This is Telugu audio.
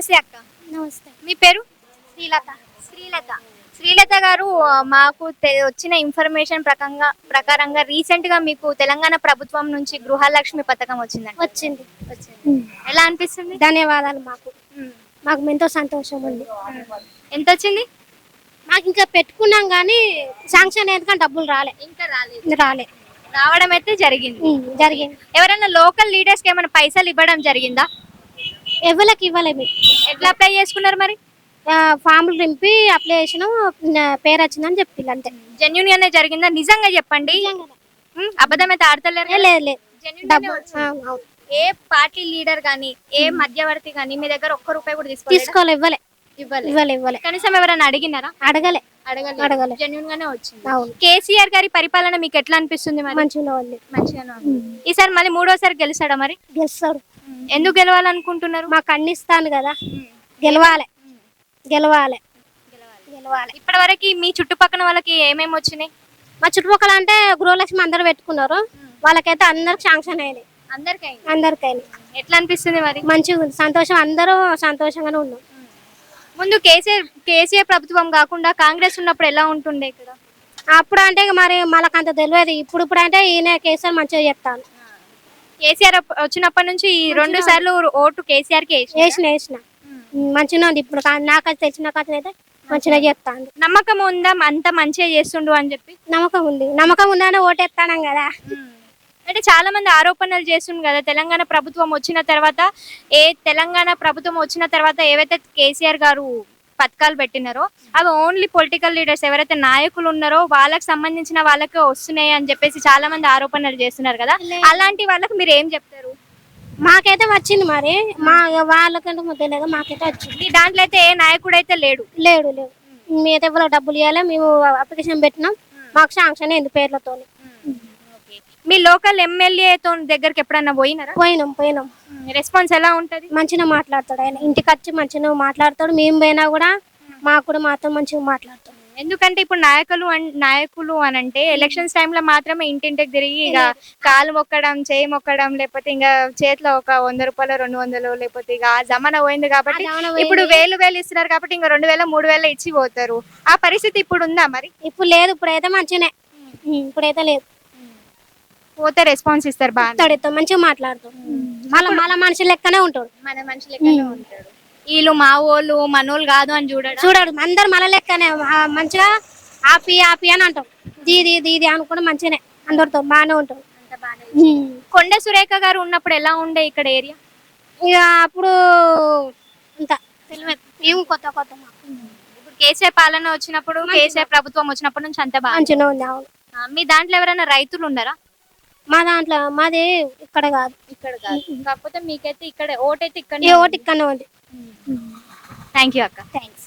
నమస్తే మీ పేరు? శ్రీలత. శ్రీలత. శ్రీలత గారు మాకు వచ్చిన ఇన్ఫర్మేషన్ ప్రకంగా ప్రకారంగా రీసెంట్గా మీకు తెలంగాణ ప్రభుత్వం నుంచి గృహలక్ష్మి పథకం వచ్చిందండి వచ్చింది. ఎలా అనిపిస్తుంది? ధన్యవాదాలు మాకు. మాకు ఎంతో సంతోషం ఉంది. ఎంత వచ్చింది మాకు ఇంకా పెట్టుకున్నాం కానీ శాంక్షన్ ఎందుకంటే డబ్బులు రాలే. ఇంకా రాలేదు. రాలే. రావడం అయితే జరిగింది. జరిగింది. ఎవరైనా లోకల్ లీడర్స్కి ఏమైనా పైసలు ఇవ్వడం జరిగిందా? ఎవరికి ఇవ్వలేము ఎట్లా అప్లై చేసుకున్నారు మరి? ఫామ్లు నింపి అప్లై చేసినాం పేరు వచ్చిందని చెప్పింది అంతే. జెన్యున్ గానే జరిగిందా? నిజంగా చెప్పండి. అబద్ధం అయితే ఆడతలేరు లేదు లేదు. ఏ పార్టీ లీడర్ గానీ ఏ మధ్యవర్తి గానీ మీ దగ్గర ఒక్క రూపాయి కూడా తీసుకోలేదు? తీసుకోలే ఇవ్వలే. ఇవ్వలేదు ఇవ్వలే ఇవ్వలే. కనీసం ఎవరైనా అడిగినారా? అడగలే. అడగలే. జెన్యున్ గానే వచ్చింది. కేసీఆర్ గారి పరిపాలన మీకు ఎట్లా అనిపిస్తుంది మరి? మంచిగా ఉంది. మంచిగానే ఉంది. ఈసారి మళ్ళీ మూడోసారి గెలిచాడా మరి? గెలుస్తాడు. ఎందుకు గెలవాలనుకుంటున్నారు? మాకు అన్ని ఇస్తాను కదా. గెలవాలి. గెలవాలి. గెలవాలి. ఇప్పటి వరకు మీ చుట్టుపక్కల వాళ్ళకి ఏమేమి వచ్చినాయి? మా చుట్టుపక్కల అంటే గృహలక్ష్మి అందరు పెట్టుకున్నారు. వాళ్ళకైతే అందరికి శాంక్షన్ అందరికి అందరికైనా? ఎట్లా అనిపిస్తుంది మరి? మంచిగా ఉంది. సంతోషం. అందరూ సంతోషంగానే ఉన్నాం. ముందు కేసీఆర్ కేసీఆర్ ప్రభుత్వం కాకుండా కాంగ్రెస్ ఉన్నప్పుడు ఎలా ఉంటుండే ఇక్కడ? అప్పుడు అంటే మరి మనకు అంత తెలియదు. ఇప్పుడు ఇప్పుడు అంటే ఈయన కేసీఆర్ మంచిగా చెప్తాను కేసీఆర్ వచ్చినప్పటి నుంచి ఈ రెండు సార్లు ఓటు కేసీఆర్కి వేసి వేసిన. వేసిన మంచిగా ఉంది ఇప్పుడు. కా- నాకు తెలిసిన కథ అయితే మంచిగా చెప్తాను నమ్మకం ఉందా? అంత మంచిగా చేస్తుండు అని చెప్పి? నమ్మకం ఉంది. నమ్మకం ఉందని ఓటేస్తాను కదా. అంటే చాలా మంది ఆరోపణలు చేస్తుంది కదా. తెలంగాణ ప్రభుత్వం వచ్చిన తర్వాత ఏ తెలంగాణ ప్రభుత్వం వచ్చిన తర్వాత ఏవైతే కేసీఆర్ గారు పథకాలు పెట్టినారో అవి ఓన్లీ పొలిటికల్ లీడర్స్ ఎవరైతే నాయకులు ఉన్నారో వాళ్ళకి సంబంధించిన వాళ్ళకే వస్తున్నాయి అని చెప్పేసి చాలా మంది ఆరోపణలు చేస్తున్నారు కదా. అలాంటి వాళ్ళకి మీరు ఏం చెప్తారు? మాకైతే వచ్చింది మరి. మా వాళ్ళకంటే లేదు మాకైతే వచ్చింది. దాంట్లో అయితే ఏ నాయకుడు అయితే లేడు? లేడు లేడు. ఎవరో డబ్బులు ఇవ్వాలి మేము అప్లికేషన్ పెట్టినాం. మాకు శాంక్షన్ అయింది పేర్లతో మీ లోకల్ ఎమ్మెల్యేతో దగ్గరికి ఎప్పుడన్నా పోయినారా? పోయినాం పోయినాం. రెస్పాన్స్ ఎలా ఉంటది? మంచిగా మాట్లాడతాడు ఆయన. ఇంటికి వచ్చి మంచిగా మాట్లాడతాడు. మేము పోయినా కూడా మాకు కూడా మాతో మంచిగా మాట్లాడతాడు. ఎందుకంటే ఇప్పుడు నాయకులు నాయకులు అని అంటే ఎలక్షన్స్లో మాత్రమే ఇంటింటికి తిరిగి ఇక కాలు మొక్కడం చేయి మొక్కడం లేకపోతే ఇంకా చేతిలో ఒక వంద రూపాయలు రెండు వందలు లేకపోతే ఇక ఆ జమానా పోయింది కాబట్టి ఇప్పుడు వేలు వేలు ఇస్తున్నారు కాబట్టి ఇంకా రెండు వేల మూడు వేల ఇచ్చి పోతారు. ఆ పరిస్థితి ఇప్పుడు ఉందా మరి? ఇప్పుడు లేదు. ఇప్పుడైతే మంచిగానే. ఉమ్, ఇప్పుడైతే లేదు. పోతే రెస్పాన్స్ ఇస్తారు బాగా మంచిగా మాట్లాడతాడు. మళ్ళీ మళ్ళీ మనిషి లెక్కనే ఉంటాడు. మన మనుషులు ఉంటాడు. వీళ్ళు మా వాళ్ళు మనోళ్ళు కాదు అని చూడడం? చూడాడు అందరు మన లెక్కనే. ఆ, మంచిగా ఆపి ఆపి అని అంటాం. దీది దీది అనుకుంటే మంచిగానే. అందరితో బాగానే ఉంటాడు ఉమ్. కొండ సురేఖ గారు ఉన్నప్పుడు ఎలా ఉండే ఇక్కడ ఏరియా? ఇక అప్పుడు అంత తెలియదు మేము కొత్త కొత్త మాకు. ఇప్పుడు కేసీఆర్ పాలన వచ్చినప్పుడు కేసీఆర్ ప్రభుత్వం వచ్చినప్పటి నుంచి అంత బాగా ఉంది అవును. ఆ, మీ దాంట్లో ఎవరైనా రైతులు ఉన్నారా? మా దాంట్లో మాది ఇక్కడ కాదు. ఇక్కడ కాదు. కాకపోతే మీకైతే ఇక్కడ ఓటైతే ఇక్కడ ఈ ఓటు ఇక్కడనే ఉంది. థ్యాంక్ యూ అక్క. థ్యాంక్స్